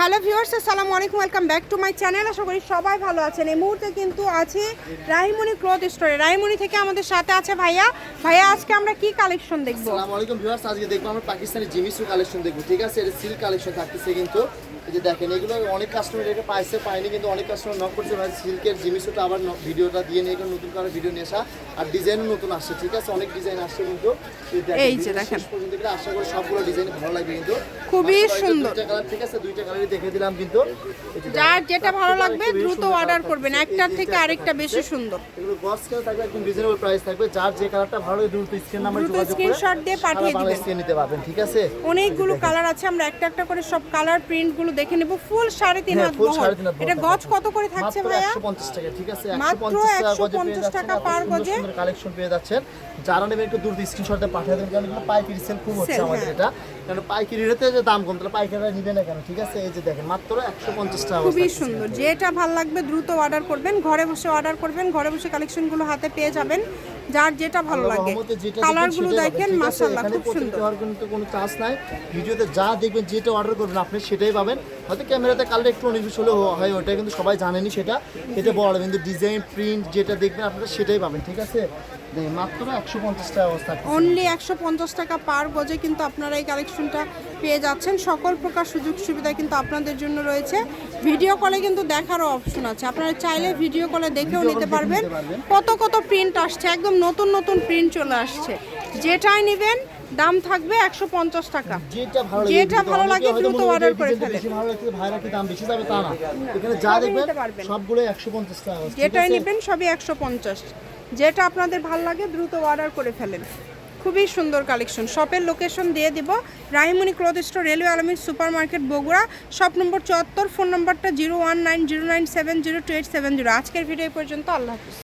Hello viewers আসসালামু আলাইকুম welcome back to my channel. আশা করি সবাই ভালো আছেন। এই মুহূর্তে কিন্তু আছে রাহিমণি ক্লথ স্টোরে। রাহিমণি থেকে আমাদের সাথে আছে ভাইয়া। ভাইয়া আজকে আমরা কি কালেকশন দেখব? আসসালামু আলাইকুম ভিউয়ার্স আজকে দেখব আমরা পাকিস্তানি জিমিসু কালেকশন দেখব ঠিক আছে? এটা সিল্ক কালেকশন থাকতেছে কিন্তু। এই যে দেখেন এগুলো অনেক কাস্টমার এটা পাইছে পাইনি কিন্তু অনেক কাস্টমার নক করছে। ভাই সিল্কের জিমিসুটা আবার ভিডিওটা দিয়ে নিয়ে এগুলো নতুন করে ভিডিও নিয়ে আসা। আর ডিজাইনও নতুন আসছে ঠিক আছে? অনেক ডিজাইন আসছে কিন্তু। এই যে দেখেন। পর্যন্ত আশা করি সবগুলো ডিজাইন ভালো লাগবে কিন্তু। খুবই সুন্দর। ঠিক আছে? দুইটা কালারই দেখে দিলাম কিন্তু। যার যেটা ভালো লাগবে দ্রুত অর্ডার করবেন। একটার থেকে আরেকটা বেশি সুন্দর। এগুলো থাকবে রিজনেবল প্রাইস থাকবে। যার যে কালারটা ভালো লাগে দ্রুত স্ক্রিন নাম্বার দ্রুত যোগাযোগ করে screenshot দিয়ে পাঠিয়ে দিবেন। ঠিক আছে? অনেকগুলো কালার আছে আমরা একটা একটা করে সব কালার প্রিন্টগুলো দেখে নেব। ফুল সাড়ে তিন হ্যাঁ, হাত বহর। এটা গজ কত করে থাকছে ভাইয়া? 150 টাকা ঠিক আছে? মাত্র 150 টাকা 150 টাকা সুন্দর গজে। কালেকশন পেয়ে যাচ্ছেন। যারা নেবেন একটু দ্রুত স্ক্রিনশট দিয়ে পাঠিয়ে দেবেন কারণ পাইকারি সেল খুব হচ্ছে আমাদের হ্যাঁ। এটা। কারণ পাইকারি রেটে যে দাম কম তাহলে পাইকাররা নিবে না কেন? ঠিক আছে? এই যে দেখেন মাত্র 150 টাকা খুবই সুন্দর। যেটা ভালো লাগবে দ্রুত অর্ডার করবেন ঘরে বসে অর্ডার করবেন ঘরে বসে কালেকশনগুলো হাতে পেয়ে যাবেন। যার যেটা ভালো লাগে। কালারগুলো দেখেন মাশাআল্লাহ খুব সুন্দর। কিন্তু কোনো চান্স নাই। ভিডিওতে যা দেখবেন যেটা অর্ডার করবেন আপনি সেটাই পাবেন। হয়তো ক্যামেরাতে কালার একটু অনির্দিষ্ট হলেও হয় ওটা কিন্তু সবাই জানেনি সেটা। এটা বড় কিন্তু ডিজাইন প্রিন্ট যেটা দেখবেন আপনারা সেটাই পাবেন ঠিক আছে? মাত্র একশো পঞ্চাশ টাকা অবস্থা অনলি একশো পঞ্চাশ টাকা পার গজে কিন্তু আপনারা এই কালেকশনটা পেয়ে যাচ্ছেন। সকল প্রকার সুযোগ সুবিধা কিন্তু আপনাদের জন্য রয়েছে। ভিডিও কলে কিন্তু দেখারও অপশন আছে। আপনারা চাইলে ভিডিও কলে দেখেও নিতে পারবেন। কত কত প্রিন্ট আসছে একদম নতুন নতুন প্রিন্ট চলে আসছে। যেটাই নেবেন দাম থাকবে একশো পঞ্চাশ টাকা। যেটা ভালো লাগে দ্রুত মনে করে ঠিক যেটাই নেবেন সবই একশো পঞ্চাশ। যেটা আপনাদের ভালো লাগে দ্রুত অর্ডার করে ফেলেন। খুবই সুন্দর কালেকশন শপের লোকেশন দিয়ে দিব। Rahimoni cloth store railway Almir super market Bogura. Shop number চুয়াত্তর ফোন নম্বরটা zero one nine zero nine seven zero two eight seven zero. আজকের ভিডিও পর্যন্ত আল্লাহ হাফিজ।